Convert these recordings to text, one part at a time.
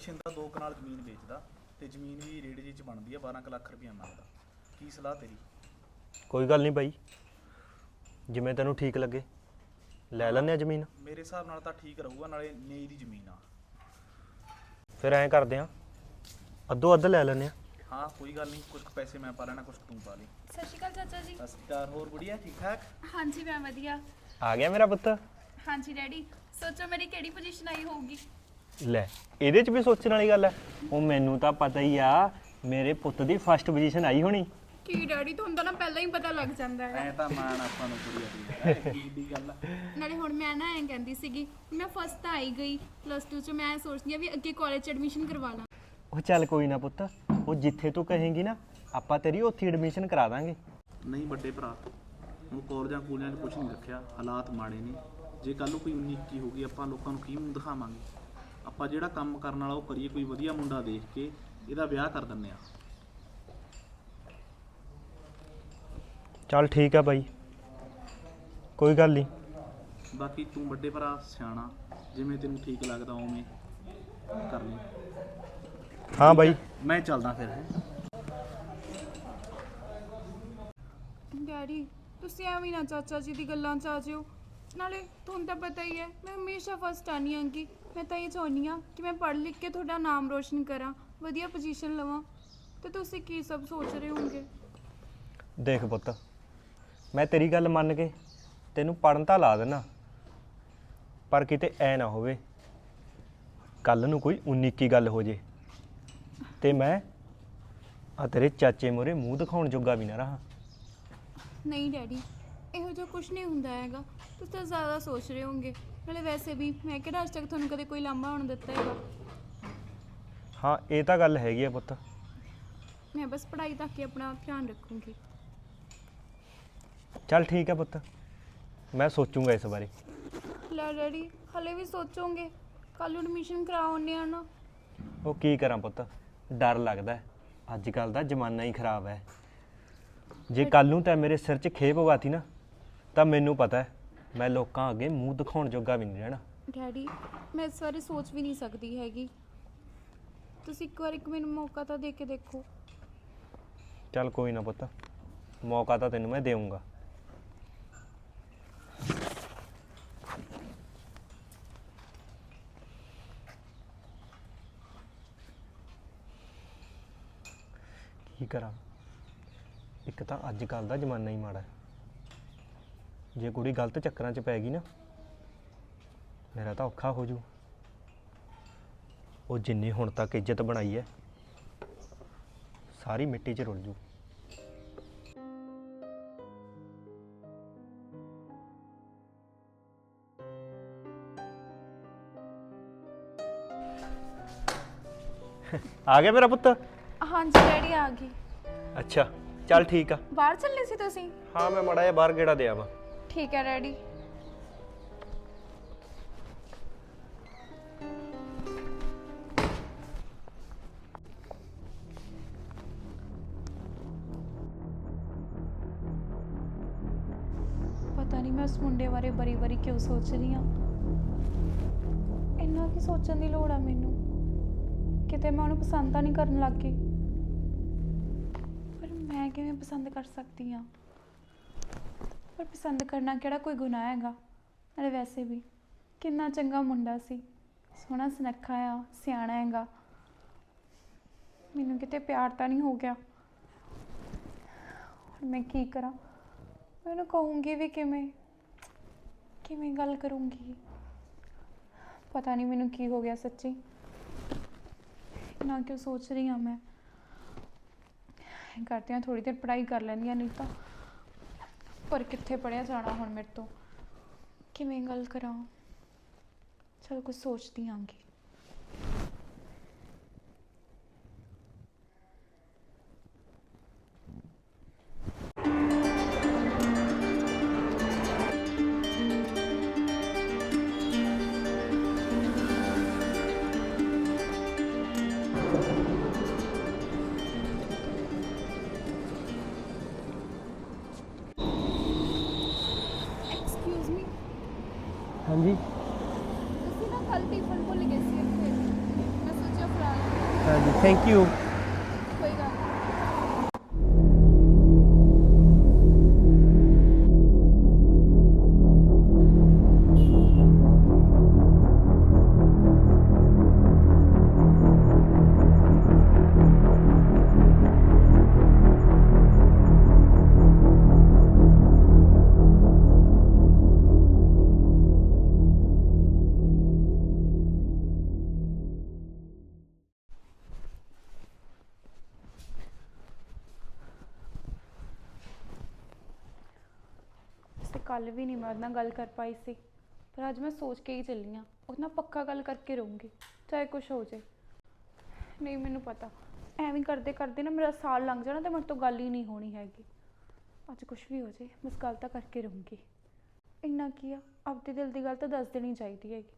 ਸ਼ਿੰਦਾ ਦੋ ਕਨਾਲ ਜ਼ਮੀਨ ਵੇਚਦਾ ਤੇ ਜ਼ਮੀਨ ਵੀ ਰੇਟ ਜੀ ਚ ਬਣਦੀ ਆ 12 ਕੁ ਲੱਖ ਰੁਪਇਆ ਮੰਗਦਾ। ਕੀ ਸਲਾਹ ਤੇਰੀ? ਕੋਈ ਗੱਲ ਨਹੀਂ ਬਾਈ। ਜਿਵੇਂ ਤੈਨੂੰ ਠੀਕ ਲੱਗੇ ਲੈ ਲੈਂਦੇ ਆ ਜ਼ਮੀਨ। ਮੇਰੇ ਹਿਸਾਬ ਨਾਲ ਤਾਂ ਠੀਕ ਰਹੂਗਾ ਨਾਲੇ ਨਈ ਦੀ ਜ਼ਮੀਨ ਆ। ਫਿਰ ਐਂ ਕਰਦੇ ਆ ਅੱਧੋ ਅੱਧ ਲੈ ਲੈਂਦੇ ਆ। ਹਾਂ ਕੋਈ ਗੱਲ ਨਹੀਂ ਕੁਝ ਪੈਸੇ ਮੈਂ ਪਾ ਲੈਣਾ ਕੁਝ ਤੂੰ ਪਾ ਲਈ। ਸਤਿ ਸ਼੍ਰੀ ਅਕਾਲ ਚਾਚਾ ਜੀ। ਸਤਿ ਸ਼੍ਰੀ ਅਕਾਲ ਹੋਰ ਗੁੜੀਆ ਠੀਕ ਠਾਕ? ਹਾਂਜੀ ਮੈਂ ਵਧੀਆ। ਆ ਗਿਆ ਮੇਰਾ ਪੁੱਤ। ਹਾਂਜੀ ਡੈਡੀ। ਸੋਚੋ ਮੇਰੀ ਕਿਹੜੀ ਪੋਜੀਸ਼ਨ ਆਈ ਹੋਊਗੀ। ਲੈ ਇਹਦੇ 'ਚ ਵੀ ਸੋਚਣ ਵਾਲੀ ਗੱਲ ਹੈ। ਉਹ ਮੈਨੂੰ ਤਾਂ ਪਤਾ ਹੀ ਆ ਮੇਰੇ ਪੁੱਤ ਦੀ ਫਸਟ ਪੋਜੀਸ਼ਨ ਆਈ ਹੋਣੀ। ਕੀ ਡੈਡੀ ਤੁਹਾਨੂੰ ਤਾਂ ਨਾ ਪਹਿਲਾਂ ਹੀ ਪਤਾ ਲੱਗ ਜਾਂਦਾ ਹੈ ਐ ਤਾਂ ਮਾਣ ਆਪਾਂ ਨੂੰ ਗੁੜੀਆ ਦੀ ਹੈ। ਕੀ ਦੀ ਗੱਲ ਆ? ਨਾਲੇ ਹੁਣ ਮੈਂ ਨਾ ਐਂ ਕਹਿੰਦੀ ਸੀਗੀ ਮੈਂ ਫਸਟ ਤਾਂ ਆਈ ਗਈ ਪਲੱਸ 2 ਚ ਮੈਂ ਸੋਚਦੀ ਆ ਵੀ ਅੱਗੇ ਕਾਲਜ ਚ ਐਡਮਿਸ਼ਨ ਕਰਵਾ ਲਾਂ। ਉਹ ਚੱਲ ਕੋਈ ਨਾ ਪੁੱਤ ਉਹ ਜਿੱਥੇ ਤੂੰ ਕਹੇਂਗੀ ਨਾ ਆਪਾਂ ਤੇਰੀ ਉੱਥੇ ਐਡਮਿਸ਼ਨ ਕਰਾ ਦਾਂਗੇ। ਨਹੀਂ ਵੱਡੇ ਭਰਾ ਹੁਣ ਕਾਲਜਾਂ ਕੂਲਿਆਂ 'ਚ ਕੁਝ ਨਹੀਂ ਰੱਖਿਆ ਹਾਲਾਤ ਮਾੜੇ ਨੇ। ਜੇ ਕੱਲ ਨੂੰ ਕੋਈ 19 21 ਹੋ ਗਈ ਆਪਾਂ ਲੋਕਾਂ ਨੂੰ ਕੀ ਮੂੰਹ ਦਿਖਾਵਾਂਗੇ? ਆਪਾਂ ਜਿਹੜਾ ਕੰਮ ਕਰਨ ਵਾਲਾ ਉਹ ਕਰੀਏ ਕੋਈ ਵਧੀਆ ਮੁੰਡਾ ਦੇਖ ਕੇ ਇਹਦਾ ਵਿਆਹ ਕਰ ਦਿੰਨੇ ਆ ਚੱਲ ਠੀਕ ਆ ਬਾਈ। ਕੋਈ ਗੱਲ ਨਹੀਂ ਬਾਕੀ ਤੂੰ ਵੱਡੇ ਭਰਾ ਸਿਆਣਾ ਜਿਵੇਂ ਤੈਨੂੰ ਠੀਕ ਲੱਗਦਾ ਉਵੇਂ ਕਰ ਲਈ। ਹਾਂ ਬਾਈ। ਮੈਂ ਚੱਲਦਾ ਫਿਰ। ਹੈਂ। ਡੈਡੀ ਤੁਸੀਂ ਐਵੇਂ ਨਾ ਚਾਚਾ ਜੀ ਦੀ ਗੱਲਾਂ ਚ ਆ ਜਿਓ। ਨਾਲੇ ਤੁਹਾਨੂੰ ਤਾਂ ਪਤਾ ਹੀ ਹੈ ਮੈਂ ਹਮੇਸ਼ਾ ਫਸਟ ਆਨੀ ਆਂਗੀ। ਮੈਂ ਤਾਂ ਇਹ ਚਾਹੁੰਦੀ ਆ ਕਿ ਮੈਂ ਪੜ੍ਹ ਲਿਖ ਕੇ ਤੁਹਾਡਾ ਨਾਮ ਰੋਸ਼ਨ ਕਰਾਂ ਵਧੀਆ ਪੋਜੀਸ਼ਨ ਲਵਾਂ। ਤੇ ਤੁਸੀਂ ਕੀ ਸਭ ਸੋਚ ਰਹੇ ਹੋਵੋਗੇ? ਦੇਖ ਪੁੱਤ ਮੈਂ ਤੇਰੀ ਗੱਲ ਮੰਨ ਕੇ ਤੈਨੂੰ ਪੜਨ ਤਾਂ ਲਾ ਦੇਣਾ ਪਰ ਕਿਤੇ ਐ ਨਾ ਹੋਵੇ ਕੱਲ ਨੂੰ ਕੋਈ 19 ਕੀ ਗੱਲ ਹੋ ਜੇ। ਤੇ ਮੈਂ ਆ ਤੇਰੇ ਚਾਚੇ ਮੋਰੇ ਮੂੰਹ ਦਿਖਾਉਣ ਜੋਗਾ ਵੀ ਨਾ ਰਹਾ। ਨਹੀਂ ਡੈਡੀ ਇਹੋ ਜਿਹਾ ਕੁਝ ਨਹੀਂ ਹੁੰਦਾ ਹੈਗਾ। ਤੁਸੀਂ ਤਾਂ ਜ਼ਿਆਦਾ ਸੋਚ ਰਹੇ ਹੋਵੋਗੇ। ਨਾਲੇ ਵੈਸੇ ਵੀ ਮੈਂ ਕਿਹੜਾ ਅੱਜ ਤੱਕ ਤੁਹਾਨੂੰ ਕਦੇ ਕੋਈ ਲਾਂਭਾ ਹੋਣ ਦਿੱਤਾ ਹੈਗਾ? ਹਾਂ ਇਹ ਤਾਂ ਗੱਲ ਹੈਗੀ ਆ ਪੁੱਤ। ਮੈਂ ਬਸ ਪੜ੍ਹਾਈ ਤੱਕ ਹੀ ਆਪਣਾ ਧਿਆਨ ਰੱਖੂੰਗੀ। ਚੱਲ ਠੀਕ ਆ ਪੁੱਤ। ਮੈਂ ਸੋਚੂੰਗਾ ਇਸ ਬਾਰੇ। ਲੈ ਡੈਡੀ ਹਲੇ ਵੀ ਸੋਚੋਗੇ। ਕੱਲ ਐਡਮਿਸ਼ਨ ਕਰਾਉਣੇ ਆ ਨਾ। ਉਹ ਕੀ ਕਰਾਂ ਪੁੱਤ? ਡਰ ਲੱਗਦਾ ਹੈ। ਅੱਜ ਕੱਲ ਦਾ ਜ਼ਮਾਨਾ ਹੀ ਖਰਾਬ ਹੈ। ਜੇ ਕੱਲ ਨੂੰ ਤਾਂ ਮੇਰੇ ਸਿਰ 'ਚ ਖੇਪ ਪਵਾਤੀ ਨਾ ਤਾਂ ਮੈਨੂੰ ਪਤਾ ਹੈ। ਮੈਂ ਲੋਕਾਂ ਅੱਗੇ ਮੂੰਹ ਦਿਖਾਉਣ ਜੋਗਾ ਵੀ ਨਹੀਂ ਰਹਿਣਾ। ਡੈਡੀ ਮੈਂ ਇਸ ਬਾਰੇ ਸੋਚ ਵੀ ਨਹੀਂ ਸਕਦੀ ਹੈਗੀ। ਤੁਸੀਂ ਇੱਕ ਵਾਰ ਇੱਕ ਮੈਨੂੰ ਮੌਕਾ ਤਾਂ ਦੇ ਕੇ ਦੇਖੋ। ਚੱਲ ਕੋਈ ਨਾ ਪੁੱਤ ਮੌਕਾ ਤਾਂ ਤੈਨੂੰ ਮੈਂ ਦੇਵਾਂਗਾ ਕੀ ਕਰਾਂ? ਇੱਕ ਤਾਂ ਅੱਜ ਕੱਲ ਦਾ ਜ਼ਮਾਨਾ ਹੀ ਮਾੜਾ ਹੈ। ਜੇ ਕੁੜੀ ਗਲਤ ਚੱਕਰਾਂ 'ਚ ਪੈ ਗਈ ਨਾ ਮੇਰਾ ਤਾਂ ਔਖਾ ਹੋ ਜੂ। ਉਹ ਜਿੰਨੀ ਹੁਣ ਤੱਕ ਇੱਜ਼ਤ ਬਣਾਈ ਹੈ ਸਾਰੀ ਮਿੱਟੀ 'ਚ ਰੁਲ ਜੂ। ਆ ਗਿਆ ਮੇਰਾ ਪੁੱਤ? ਹਾਂਜੀ ਡੈਡੀ ਆ ਗਈ। ਅੱਛਾ ਚੱਲ ਠੀਕ ਆ। ਬਾਹਰ ਚੱਲੇ ਸੀ ਤੁਸੀਂ? ਹਾਂ ਮੈਂ ਮੜਾ ਜਿਹਾ ਬਾਹਰ ਗੇੜਾ ਦੇ ਆਵਾਂ। ਠੀਕ ਹੈ ਡੈਡੀ ਪਤਾ ਨਹੀਂ ਮੈਂ ਉਸ ਮੁੰਡੇ ਬਾਰੇ ਬਰੀ-ਬਰੀ ਕਿਉਂ ਸੋਚ ਰਹੀ ਹਾਂ। ਇੰਨਾ ਕੀ ਸੋਚਣ ਦੀ ਲੋੜ ਆ ਮੈਨੂੰ। ਕਿਤੇ ਮੈਂ ਉਹਨੂੰ ਪਸੰਦ ਤਾਂ ਨਹੀਂ ਕਰਨ ਲੱਗ ਗਈ। ਪਰ ਮੈਂ ਕਿਵੇਂ ਪਸੰਦ ਕਰ ਸਕਦੀ ਹਾਂ? ਪਰ ਪਸੰਦ ਕਰਨਾ ਕਿਹੜਾ ਕੋਈ ਗੁਨਾਹ ਹੈਗਾ ਨਾਲੇ ਵੈਸੇ ਵੀ ਕਿੰਨਾ ਚੰਗਾ ਮੁੰਡਾ ਸੀ ਸੋਹਣਾ ਸੁਨੱਖਾ ਆ ਸਿਆਣਾ ਹੈਗਾ ਮੈਨੂੰ ਕਿਤੇ ਪਿਆਰ ਤਾਂ ਨਹੀਂ ਹੋ ਗਿਆ ਹੁਣ ਮੈਂ ਕੀ ਕਰਾਂ ਮੈਂ ਉਹਨੂੰ ਕਹੂੰਗੀ ਵੀ ਕਿਵੇਂ ਕਿਵੇਂ ਗੱਲ ਕਰੂੰਗੀ ਪਤਾ ਨਹੀਂ ਮੈਨੂੰ ਕੀ ਹੋ ਗਿਆ ਸੱਚੀ ਨਾ ਕਿਉਂ ਸੋਚ ਰਹੀ ਹਾਂ ਮੈਂ ਕਰਦੀ ਹਾਂ ਥੋੜੀ ਦੇਰ ਪੜ੍ਹਾਈ ਕਰ ਲੈਂਦੀ ਹਾਂ ਨਹੀਂ ਤਾਂ ਪਰ ਕਿੱਥੇ ਪੜਿਆ ਜਾਣਾ ਹੁਣ ਮੇਰੇ ਤੋਂ? ਕਿਵੇਂ ਗੱਲ ਕਰਾਂ? ਚਲ ਕੁਝ ਸੋਚਦੀ ਆਂਗੀ। ਲਾਂ। ਹਾਂਜੀ ਕੱਲ ਨਾਲ ਗੱਲ ਕਰ ਪਾਈ ਸੀ। ਪਰ ਅੱਜ ਮੈਂ ਸੋਚ ਕੇ ਹੀ ਚੱਲੀ ਆ। ਉਹਦੇ ਨਾਲ ਪੱਕਾ ਗੱਲ ਕਰਕੇ ਰਹੂੰਗੀ, ਚਾਹੇ ਕੁਝ ਹੋ ਜਾਏ। ਨਹੀਂ, ਮੈਨੂੰ ਪਤਾ। ਐਵੇਂ ਕਰਦੇ ਕਰਦੇ ਨਾ ਮੇਰਾ ਸਾਲ ਲੰਘ ਜਾਣਾ ਤੇ ਮੇਰੇ ਤੋਂ ਗੱਲ ਹੀ ਨਹੀਂ ਹੋਣੀ ਹੈਗੀ। ਅੱਜ ਕੁਝ ਵੀ ਹੋ ਜਾਏ ਬਸ ਗੱਲ ਤਾਂ ਕਰਕੇ ਰਹੂੰਗੀ। ਇੰਨਾ ਕੀ ਆ, ਆਪਦੇ ਦਿਲ ਦੀ ਗੱਲ ਤਾਂ ਦੱਸ ਦੇਣੀ ਚਾਹੀਦੀ ਹੈਗੀ।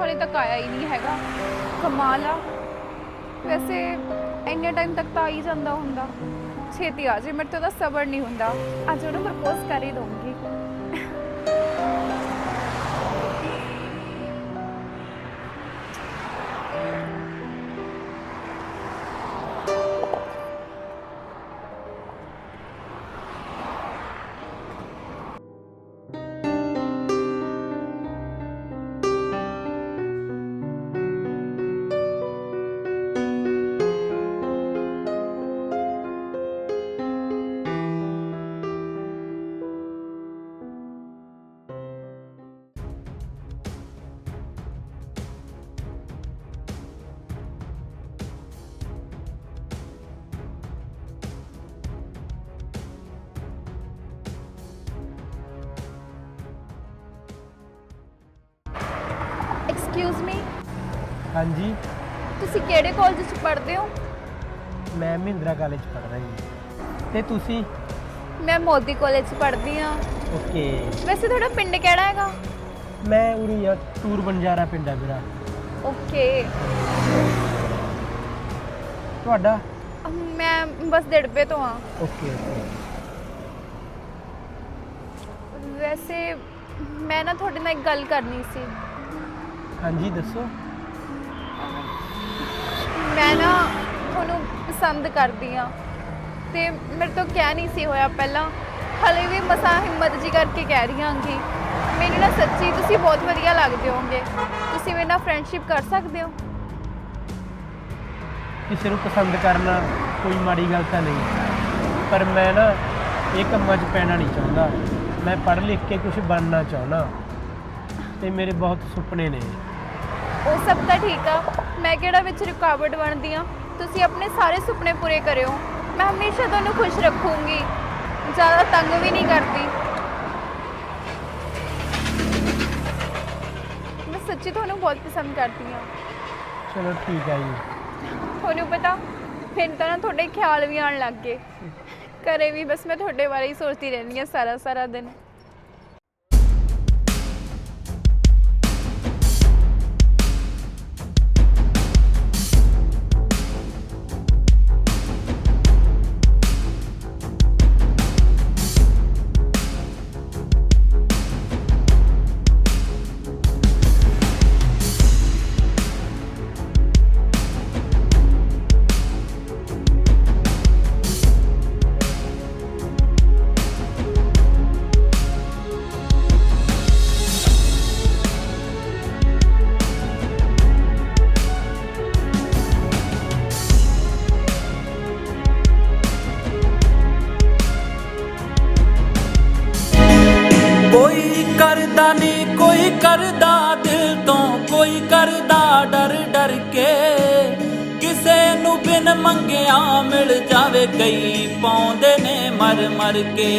ਹਾਲੇ ਤੱਕ ਆਇਆ ਹੀ ਨਹੀਂ ਹੈਗਾ। ਕਮਾ ਲਾ ਵੈਸੇ ਇੰਨੇ ਟਾਈਮ ਤੱਕ ਤਾਂ ਆ ਹੀ ਜਾਂਦਾ ਹੁੰਦਾ। ਛੇਤੀ ਆ ਜੇ ਮੇਰੇ ਤੋਂ ਤਾਂ ਸਬਰ ਨਹੀਂ ਹੁੰਦਾ। ਅੱਜ ਉਹਨੂੰ ਪ੍ਰਪੋਜ਼ ਕਰ ਹੀ ਦਊਂਗੀ। ਹਾਂਜੀ। ਤੁਸੀਂ ਕਿਹੜੇ ਕਾਲਜ 'ਚ ਪੜ੍ਹਦੇ ਹੋ? ਮੈਂ ਮਹਿੰਦਰਾ ਕਾਲਜ ਪੜ੍ਹ ਰਹੀ ਹਾਂ ਤੇ ਤੁਸੀਂ? ਮੈਂ ਮੋਦੀ ਕਾਲਜ 'ਚ ਪੜ੍ਹਦੀ ਆ ਓਕੇ। ਵੈਸੇ ਤੁਹਾਡਾ ਪਿੰਡ ਕਿਹੜਾ ਹੈਗਾ? ਮੈਂ ਉਰੀ ਆ ਟੂਰ ਬੰਜਾਰਾ ਪਿੰਡ ਆ ਮੇਰਾ। ਓਕੇ। ਤੁਹਾਡਾ? ਮੈਂ ਬਸ ਡੜਬੇ ਤੋਂ ਆ ਓਕੇ। ਵੈਸੇ ਮੈਂ ਨਾ ਤੁਹਾਡੇ ਨਾਲ ਇੱਕ ਗੱਲ ਕਰਨੀ ਸੀ। ਹਾਂਜੀ ਦੱਸੋ। ਮੈਂ ਨਾ ਤੁਹਾਨੂੰ ਪਸੰਦ ਕਰਦੀ ਆ ਤੇ ਮੇਰੇ ਤੋਂ ਕਹਿ ਨਹੀਂ ਸੀ ਹੋਇਆ ਪਹਿਲਾਂ। ਹਲੇ ਵੀ ਮਸਾਂ ਹਿੰਮਤ ਜੀ ਕਰਕੇ ਕਹਿ ਰਹੀ ਹਾਂਗੀ। ਮੈਨੂੰ ਨਾ ਸੱਚੀ ਤੁਸੀਂ ਬਹੁਤ ਵਧੀਆ ਲੱਗਦੇ ਹੋਗੇ ਤੁਸੀਂ ਮੇਰੇ ਨਾਲ ਫਰੈਂਡਸ਼ਿਪ ਕਰ ਸਕਦੇ ਹੋ? ਕਿਸੇ ਨੂੰ ਪਸੰਦ ਕਰਨਾ ਕੋਈ ਮਾੜੀ ਗੱਲ ਤਾਂ ਨਹੀਂ। ਪਰ ਮੈਂ ਨਾ ਇਹ ਕੰਮਾਂ 'ਚ ਪੈਣਾ ਨਹੀਂ ਚਾਹੁੰਦਾ। ਮੈਂ ਪੜ੍ਹ ਲਿਖ ਕੇ ਕੁਝ ਬਣਨਾ ਚਾਹੁੰਦਾ। ਤੇ ਮੇਰੇ ਬਹੁਤ ਸੁਪਨੇ ਨੇ। ਉਹ ਸਭ ਤਾਂ ਠੀਕ ਆ। ਮੈਂ ਕਿਹੜਾ ਵਿੱਚ ਰੁਕਾਵਟ ਬਣਦੀ ਆ ਤੁਸੀਂ ਆਪਣੇ ਸਾਰੇ ਸੁਪਨੇ ਪੂਰੇ ਕਰਿਓ। ਮੈਂ ਹਮੇਸ਼ਾ ਤੁਹਾਨੂੰ ਖੁਸ਼ ਰੱਖੂੰਗੀ। ਜ਼ਿਆਦਾ ਤੰਗ ਵੀ ਨਹੀਂ ਕਰਦੀ। ਮੈਂ ਸੱਚੀ ਤੁਹਾਨੂੰ ਬਹੁਤ ਪਸੰਦ ਕਰਦੀ ਹਾਂ। ਚਲੋ ਠੀਕ ਹੈ ਜੀ। ਤੁਹਾਨੂੰ ਪਤਾ ਮੈਨੂੰ ਤਾਂ ਨਾ ਤੁਹਾਡੇ ਖਿਆਲ ਵੀ ਆਉਣ ਲੱਗ ਗਏ। ਘਰੇ ਵੀ ਬਸ ਮੈਂ ਤੁਹਾਡੇ ਬਾਰੇ ਹੀ ਸੋਚਦੀ ਰਹਿੰਦੀ ਹਾਂ ਸਾਰਾ ਸਾਰਾ ਦਿਨ। ਕਈ ਪਾਉਂਦੇ ਨੇ ਮਰ ਮਰ ਕੇ।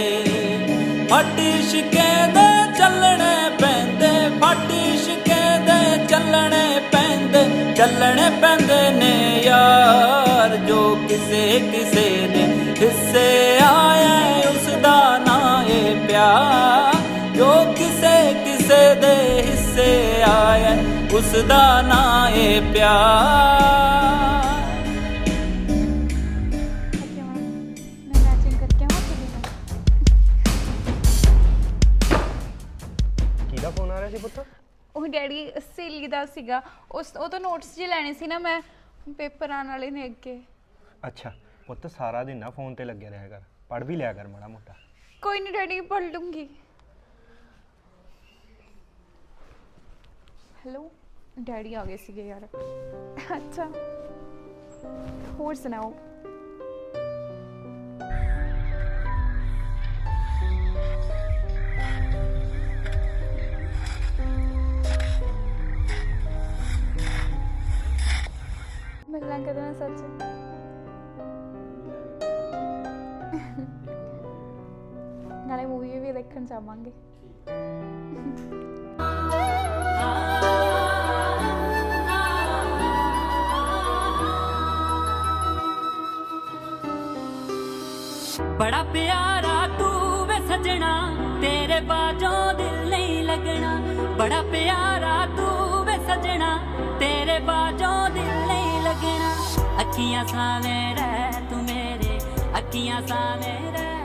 ਫੱਟ ਇਸ਼ਕੇ ਦੇ ਚੱਲਣੇ ਪੈਂਦੇ, ਫੱਟ ਇਸ਼ਕੇ ਦੇ ਚੱਲਣੇ ਪੈਂਦੇ ਚੱਲਣੇ ਪੈਂਦੇ ਨੇ ਯਾਰ ਜੋ ਕਿਸੇ ਕਿਸੇ ਦੇ ਹਿੱਸੇ ਆਇਆ ਉਸ ਦਾ ਨਾਂ ਏ ਪਿਆਰ। ਜੋ ਕਿਸੇ ਕਿਸੇ ਦੇ ਹਿੱਸੇ ਆਇਆ ਉਸ ਦਾ ਨਾਂ ਏ ਪਿਆਰ। ਡੈਡੀ ਸਹੇਲੀ ਦਾ ਸੀਗਾ ਉਸ ਉਹ ਤੋਂ ਨੋਟਸ ਜੇ ਲੈਣੇ ਸੀ ਨਾ ਮੈਂ ਪੇਪਰ ਆਉਣ ਵਾਲੇ ਨੇ ਅੱਗੇ। ਅੱਛਾ ਪੁੱਤ ਸਾਰਾ ਦਿਨ ਨਾ ਫੋਨ ਤੇ ਲੱਗਿਆ ਰਿਹਾ ਕਰ ਪੜ ਵੀ ਲਿਆ ਕਰ ਮਾੜਾ ਮੋਟਾ। ਕੋਈ ਨਹੀਂ ਡੈਡੀ ਪੜ੍ਹ ਲੂੰਗੀ। ਹੈਲੋ ਡੈਡੀ ਆ ਗਏ ਸੀਗੇ ਯਾਰ। ਅੱਛਾ। ਹੋਰ ਸੁਣਾਓ? ਮਿਲਣਾ ਕਦੋਂ ਸੱਚ ਨਾਲੇ ਮੂਵੀ ਵੀ ਦੇਖਣ ਜਾਵਾਂਗੇ ਬੜਾ ਪਿਆਰਾ ਤੂੰ ਵੇ ਸਜਣਾ, ਤੇਰੇ ਬਾਝੋਂ ਦਿਲ ਨਹੀਂ ਲੱਗਣਾ। ਬੜਾ ਪਿਆਰਾ ਤੂੰ ਵੇ ਸਜਣਾ, ਤੇਰੇ ਬਾਝੋਂ ਦਿਲ ਲੱਗਣਾ। ਅੱਖੀਆਂ ਸਾਵੇਂ ਰਹਿ ਤੂੰ ਮੇਰੇ। ਅੱਖੀਆਂ ਸਾਵੇਂ ਰਹਿ।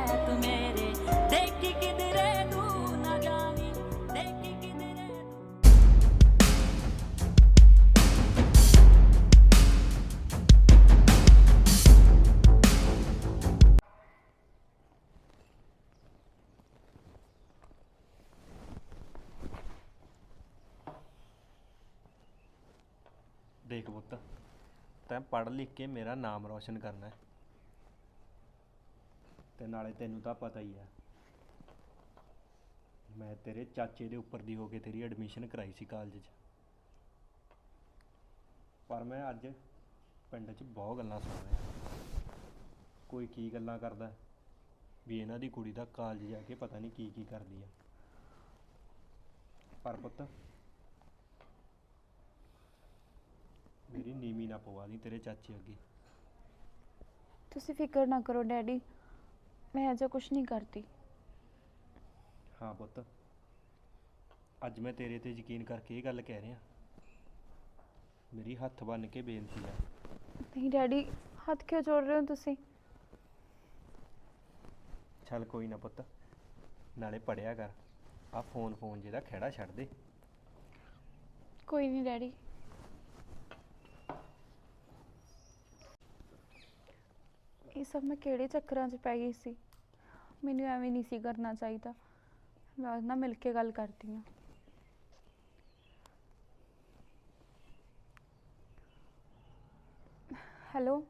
ਤੈਂ ਪੜ ਲਿਖ ਕੇ ਮੇਰਾ ਨਾਮ ਰੌਸ਼ਨ ਕਰਨਾ ਹੈ। ਤੇ ਨਾਲੇ ਤੈਨੂੰ ਤਾਂ ਪਤਾ ਹੀ ਹੈ, ਮੈਂ ਤੇਰੇ ਚਾਚੇ ਦੇ ਉੱਪਰ ਦੀ ਹੋ ਕੇ ਤੇਰੀ ਐਡਮਿਸ਼ਨ ਕਰਾਈ ਸੀ ਕਾਲਜ 'ਚ। ਪਰ ਮੈਂ ਅੱਜ ਪਿੰਡ 'ਚ ਬਹੁਤ ਗੱਲਾਂ ਸੁਣ ਰਿਹਾ ਕੋਈ ਕੀ ਗੱਲਾਂ ਕਰਦਾ ਵੀ ਇਹਨਾਂ ਦੀ ਕੁੜੀ ਦਾ ਕਾਲਜ ਜਾ ਕੇ ਪਤਾ ਨਹੀਂ ਕੀ ਕੀ ਕਰਦੀ ਆ। ਪਰ ਪੁੱਤ ਮੇਰੀ ਨੀਵੀਂ ਨਾ ਪਵਾ ਦੀ ਤੇਰੇ ਚਾਚੇ ਅੱਗੇ। ਤੁਸੀਂ ਫਿਕਰ ਨਾ ਕਰੋ ਡੈਡੀ ਮੈਂ ਅਜੇ ਕੁਝ ਨਹੀਂ ਕਰਦੀ। ਹਾਂ ਪੁੱਤ ਅੱਜ ਮੈਂ ਤੇਰੇ ਤੇ ਯਕੀਨ ਕਰਕੇ ਇਹ ਗੱਲ ਕਹਿ ਰਿਹਾ। ਮੇਰੀ ਹੱਥ ਬੰਨ ਕੇ ਬੇਨਤੀ ਹੈ ਨਹੀਂ ਡੈਡੀ ਹੱਥ ਕਿਉਂ ਜੋੜ ਰਹੇ ਹੋ ਤੁਸੀਂ? ਚੱਲ ਕੋਈ ਨਾ ਪੁੱਤ ਨਾਲੇ ਪੜਿਆ ਕਰ ਆ ਫੋਨ ਫੋਨ ਜਿਹਦਾ ਖਹਿੜਾ ਛੱਡ ਦੇ। ਕੋਈ ਨਹੀਂ ਡੈਡੀ। ਇਹ ਸਭ ਮੈਂ ਕਿਹੜੇ ਚੱਕਰਾਂ 'ਚ ਪੈ ਗਈ ਸੀ? ਮੈਨੂੰ ਐਵੇਂ ਨਹੀਂ ਸੀ ਕਰਨਾ ਚਾਹੀਦਾ। ਮੈਂ ਉਹਦੇ ਨਾਲ ਮਿਲ ਕੇ ਗੱਲ ਕਰਦੀ ਹਾਂ। ਹੈਲੋ?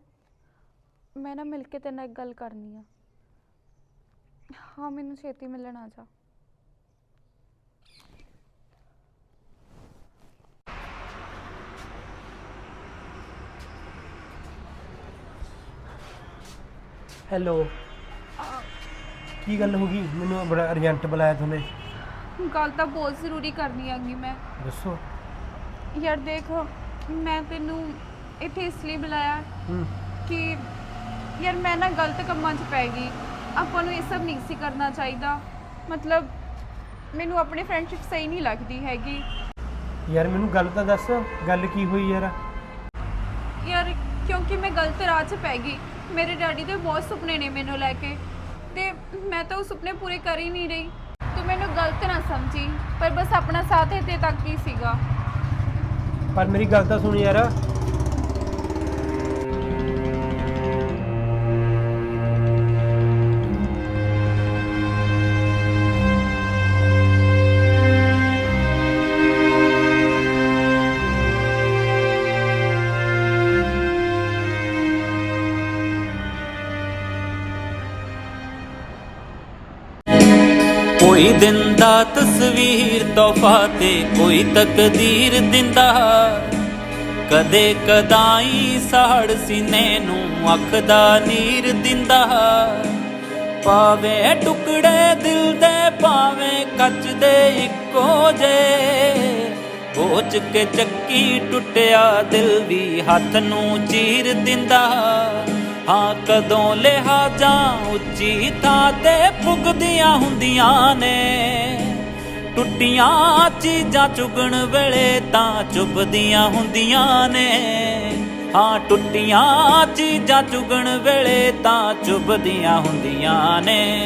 ਮੈਂ ਨਾ ਮਿਲ ਕੇ ਤੇਰੇ ਨਾਲ ਇੱਕ ਗੱਲ ਕਰਨੀ ਆ। ਹਾਂ, ਮੈਨੂੰ ਛੇਤੀ ਮਿਲਣ ਆ ਜਾ। ਹੈਲੋ ਕੀ ਗੱਲ ਹੋ ਗਈ? ਮੈਨੂੰ ਬੜਾ ਅਰਜੈਂਟ ਬੁਲਾਇਆ ਤੁਹਾਨੂੰ। ਗੱਲ ਤਾਂ ਬਹੁਤ ਜ਼ਰੂਰੀ ਕਰਨੀ ਆਂਗੀ ਮੈਂ। ਦੱਸੋ। ਯਾਰ ਦੇਖ ਮੈਂ ਤੈਨੂੰ ਇੱਥੇ ਇਸ ਲਈ ਬੁਲਾਇਆ ਹੂੰ। ਕਿ ਯਾਰ ਮੈਂ ਨਾ ਗਲਤ ਕੰਮਾਂ 'ਚ ਪੈ ਗਈ। ਆਪਾਂ ਨੂੰ ਇਹ ਸਭ ਨਹੀਂ ਸੀ ਕਰਨਾ ਚਾਹੀਦਾ। ਮਤਲਬ ਮੈਨੂੰ ਆਪਣੀ ਫਰੈਂਡਸ਼ਿਪ ਸਹੀ ਨਹੀਂ ਲੱਗਦੀ ਹੈਗੀ। ਯਾਰ ਮੈਨੂੰ ਗੱਲ ਤਾਂ ਦੱਸ। ਗੱਲ ਕੀ ਹੋਈ ਯਾਰ? ਯਾਰ ਕਿਉਂਕਿ ਮੈਂ ਗਲਤ ਰਾਹ 'ਚ ਪੈ ਗਈ। ਮੇਰੇ ਡੈਡੀ ਦੇ ਬਹੁਤ ਸੁਪਨੇ ਨੇ ਮੈਨੂੰ ਲੈ ਕੇ ਤੇ ਮੈਂ ਤਾਂ ਉਹ ਸੁਪਨੇ ਪੂਰੇ ਕਰ ਹੀ ਨਹੀਂ ਰਹੀ। ਤੂੰ ਮੈਨੂੰ ਗਲਤ ਨਾ ਸਮਝੀ, ਪਰ ਬਸ ਆਪਣਾ ਸਾਥ ਇੱਥੇ ਤੱਕ ਹੀ ਸੀਗਾ। ਪਰ ਮੇਰੀ ਗੱਲ ਤਾਂ ਸੁਣ ਯਾਰ ਦਿੰਦਾ ਤਸਵੀਰ ਤੋਹਫਾ ਤੇ ਕੋਈ ਤਕਦੀਰ ਦਿੰਦਾ। ਕਦੇ ਕਦਾਈ ਸਾੜ ਸੀਨੇ ਨੂੰ ਅੱਖ ਦਾ ਨੀਰ ਦਿੰਦਾ। ਪਾਵੇ ਟੁਕੜੇ ਦਿਲ ਦੇ ਪਾਵੇਂ ਕੱਚ ਦੇ ਇੱਕੋ ਜੇ। ਕੋਚ ਕੇ ਚੱਕੀ ਟੁੱਟਿਆ ਦਿਲ ਵੀ ਹੱਥ ਨੂੰ ਚੀਰ ਦਿੰਦਾ। ਹਾਂ, ਕਦੋਂ ਲਿਹਾਜ਼ਾਂ ਉੱਚੀ ਥਾਂ ਤੇ ਪੁੱਗਦੀਆਂ ਹੁੰਦੀਆਂ ਨੇ। ਟੁੱਟੀਆਂ ਚੀਜ਼ਾਂ ਚੁਗਣ ਵੇਲੇ ਤਾਂ ਚੁੱਭਦੀਆਂ ਹੁੰਦੀਆਂ ਨੇ। ਹਾਂ, ਟੁੱਟੀਆਂ ਚੀਜ਼ਾਂ ਚੁਗਣ ਵੇਲੇ ਤਾਂ ਚੁੱਭਦੀਆਂ ਹੁੰਦੀਆਂ ਨੇ।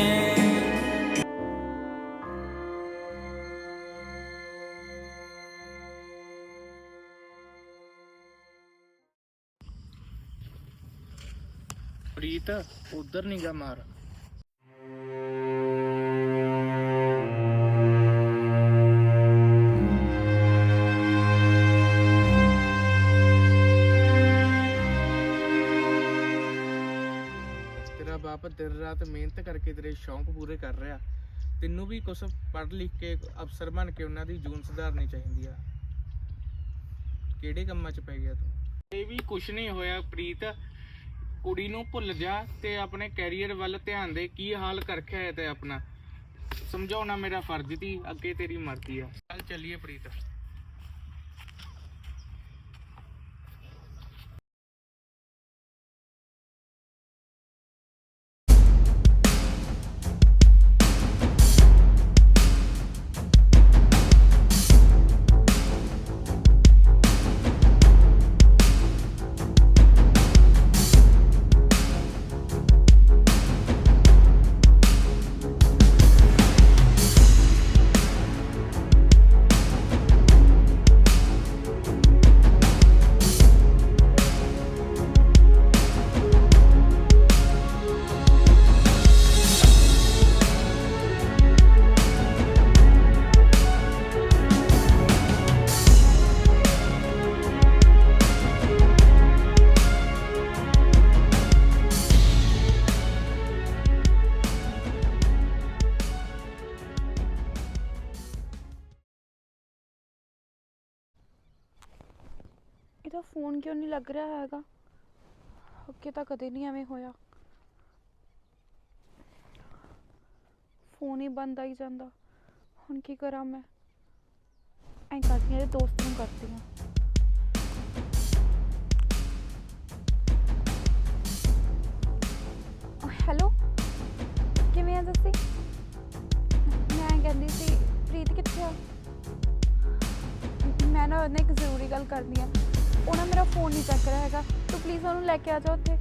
ਪ੍ਰੀਤ ਉਧਰ ਨੀਗਾ ਮਾਰ। ਤੇਰਾ ਬਾਪ ਦਿਨ ਰਾਤ ਮਿਹਨਤ ਕਰਕੇ ਤੇਰੇ ਸ਼ੌਂਕ ਪੂਰੇ ਕਰ ਰਿਹਾ। ਤੈਨੂੰ ਵੀ ਕੁਝ ਪੜ੍ਹ ਲਿਖ ਕੇ ਅਫਸਰ ਬਣ ਕੇ ਉਹਨਾਂ ਦੀ ਜੂਨ ਸੁਧਾਰਨੀ ਚਾਹੀਦੀ ਆ। ਕਿਹੜੇ ਕੰਮਾਂ 'ਚ ਪੈ ਗਿਆ ਤੂੰ? ਇਹ ਵੀ ਕੁਝ ਨਹੀਂ ਹੋਇਆ ਪ੍ਰੀਤ। ਕੁੜੀ ਨੂੰ ਭੁੱਲ ਜਾ ਤੇ ਆਪਣੇ ਕੈਰੀਅਰ ਵੱਲ ਧਿਆਨ ਦੇ, ਕੀ ਹਾਲ ਕਰਖਿਆ ਹੈ ਤੇ ਆਪਣਾ। ਸਮਝਾਉਣਾ ਮੇਰਾ ਫਰਜ਼ ਸੀ, ਅੱਗੇ ਤੇਰੀ ਮਰਜ਼ੀ ਆ ਚੱਲ ਚੱਲੀਏ ਪ੍ਰੀਤ। ਕਿਉਂ ਨਹੀਂ ਲੱਗ ਰਿਹਾ ਹੈਗਾ। ਅੱਗੇ ਤਾਂ ਕਦੇ ਨਹੀਂ ਐਵੇਂ ਹੋਇਆ। ਫੋਨ ਹੀ ਬੰਦ ਆਈ ਜਾਂਦਾ। ਹੁਣ ਕੀ ਕਰਾਂ ਮੈਂ? ਐਂ ਕਰਦੀ ਹਾਂ ਦੋਸਤ ਨੂੰ ਕਰਦੀ ਹਾਂ। ਹੈਲੋ? ਕਿਵੇਂ ਆ ਤੁਸੀਂ ਮੈਂ ਕਹਿੰਦੀ ਸੀ, ਪ੍ਰੀਤ ਕਿੱਥੇ ਆ? ਮੈਂ ਨਾ ਉਹਨੇ ਇੱਕ ਜ਼ਰੂਰੀ ਗੱਲ ਕਰਨੀ ਆ। ਉਹ ਨਾ ਮੇਰਾ ਫੋਨ ਨਹੀਂ ਚੱਕ ਰਿਹਾ ਹੈਗਾ। ਤੂੰ ਪਲੀਜ਼ ਉਹਨੂੰ ਲੈ ਕੇ ਆ ਜਾ ਉੱਥੇ।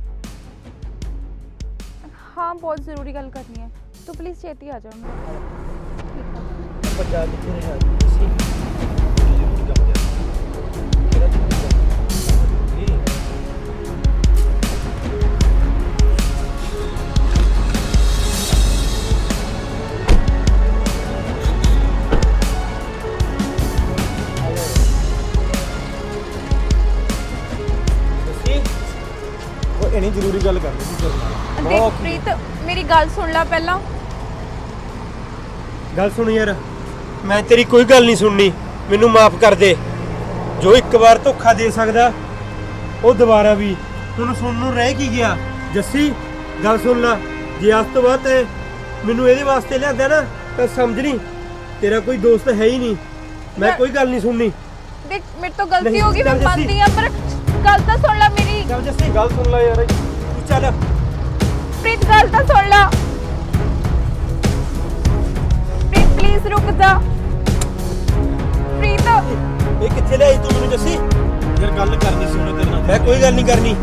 ਹਾਂ, ਬਹੁਤ ਜ਼ਰੂਰੀ ਗੱਲ ਕਰਨੀ ਹੈ। ਤੂੰ ਪਲੀਜ਼ ਛੇਤੀ ਆ ਜਾ ਮੈਨੂੰ ਬੱਚਾ ਕਿੱਥੇ ਰਿਹਾ ਸੀ ਲਾ ਪਹਿਲਾਂ। ਗੱਲ ਸੁਣ ਯਾਰ ਮੈਂ ਤੇਰੀ ਕੋਈ ਗੱਲ ਨਹੀਂ ਸੁਣਨੀ ਮੈਨੂੰ ਮਾਫ ਕਰ ਦੇ। ਜੋ ਇੱਕ ਵਾਰ ਧੋਖਾ ਦੇ ਸਕਦਾ ਉਹ ਦੁਬਾਰਾ ਵੀ। ਹੁਣ ਸੁਣਨ ਨੂੰ ਰਹਿ ਕੀ ਗਿਆ? ਜੱਸੀ ਗੱਲ ਸੁਣ ਲੈ ਜੇ ਅੱਜ ਤੋਂ ਬਾਅਦ ਤੇ ਮੈਨੂੰ ਇਹਦੇ ਵਾਸਤੇ ਲਿਆਂਦਾ ਨਾ ਤਾਂ ਸਮਝ ਨਹੀਂ ਤੇਰਾ ਕੋਈ ਦੋਸਤ ਹੈ ਹੀ ਨਹੀਂ। ਮੈਂ ਕੋਈ ਗੱਲ ਨਹੀਂ ਸੁਣਨੀ। ਦੇਖ ਮੇਰੇ ਤੋਂ ਗਲਤੀ ਹੋ ਗਈ ਮੈਂ ਮੰਨਦੀ ਆ ਪਰ ਗੱਲ ਤਾਂ ਸੁਣ ਲੈ ਮੇਰੀ। ਜੱਸੀ ਗੱਲ ਸੁਣ ਲੈ ਯਾਰ। ਚੱਲ। ਪ੍ਰੀਤ ਗੱਲ ਤਾਂ ਸੁਣ ਲੈ। ਬਸ ਰੁਕ ਜਾ ਪ੍ਰੀਤ? ਇਹ ਕਿੱਥੇ ਲਈ ਤੂੰ ਮੈਨੂੰ ਦੱਸੀ ਯਾਰ ਗੱਲ ਕਰਨੀ ਸੀ ਉਹਨੇ ਤੇਰੇ ਨਾਲ। ਮੈਂ ਕੋਈ ਗੱਲ ਨਹੀਂ ਕਰਨੀ।